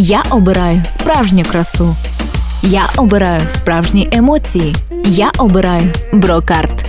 Я обираю справжню красу. Я обираю справжні емоції. Я обираю Брокарт.